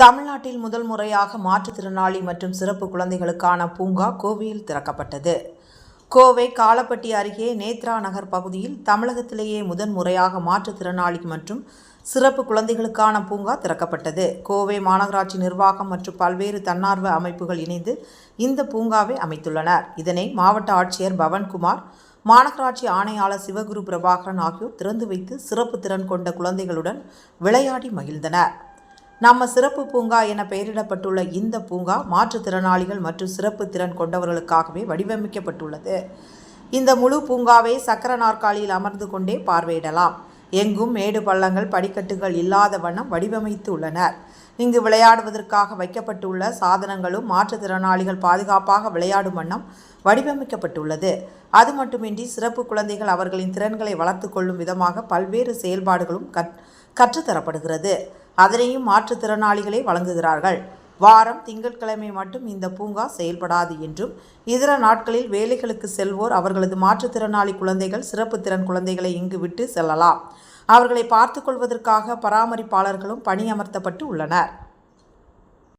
தமிழ்நாட்டில் முதல் முறையாக மாற்றுத்திறனாளி மற்றும் சிறப்பு குழந்தைகளுக்கான பூங்கா கோவையில் திறக்கப்பட்டது. கோவை காலப்பட்டி அருகே நேத்ரா நகர் பகுதியில் தமிழகத்திலேயே முதன் முறையாக மாற்றுத்திறனாளி மற்றும் சிறப்பு குழந்தைகளுக்கான பூங்கா திறக்கப்பட்டது. கோவை மாநகராட்சி நிர்வாகம் மற்றும் பல்வேறு தன்னார்வ அமைப்புகள் இணைந்து இந்த பூங்காவை அமைத்துள்ளனர். இதனை மாவட்ட ஆட்சியர் பவன்குமார் மாநகராட்சி ஆணையாளர் சிவகுரு பிரபாகரன் ஆகியோர் திறந்து வைத்து சிறப்பு திறன் கொண்ட குழந்தைகளுடன் விளையாடி மகிழ்ந்தனர். நம்ம சிறப்பு பூங்கா என பெயரிடப்பட்டுள்ள இந்த பூங்கா மாற்றுத்திறனாளிகள் மற்றும் சிறப்பு திறன் கொண்டவர்களுக்காகவே வடிவமைக்கப்பட்டுள்ளது. இந்த முழு பூங்காவை சக்கர நாற்காலியில் அமர்ந்து கொண்டே பார்வையிடலாம். எங்கும் மேடு பள்ளங்கள் படிக்கட்டுகள் இல்லாத வண்ணம் வடிவமைத்து உள்ளனர். இங்கு விளையாடுவதற்காக வைக்கப்பட்டுள்ள சாதனங்களும் மாற்றுத்திறனாளிகள் பாதுகாப்பாக விளையாடும் வண்ணம் வடிவமைக்கப்பட்டுள்ளது. அது மட்டுமின்றி சிறப்பு குழந்தைகள் அவர்களின் திறன்களை வளர்த்து கொள்ளும் விதமாக பல்வேறு செயல்பாடுகளும் கற் கற்றுத்தரப்படுகிறது. அதனையும் மாற்றுத்திறனாளிகளே வழங்குகிறார்கள். வாரம் திங்கட்கிழமை மட்டும் இந்த பூங்கா செயல்படாது என்றும் இதர நாட்களில் வேலைகளுக்கு செல்வோர் அவர்களது மாற்றுத்திறனாளி குழந்தைகள் சிறப்பு திறன் குழந்தைகளை இங்கு விட்டு செல்லலாம். அவர்களை பார்த்துக்கொள்வதற்காக பராமரிப்பாளர்களும் பணியமர்த்தப்பட்டு உள்ளனர்.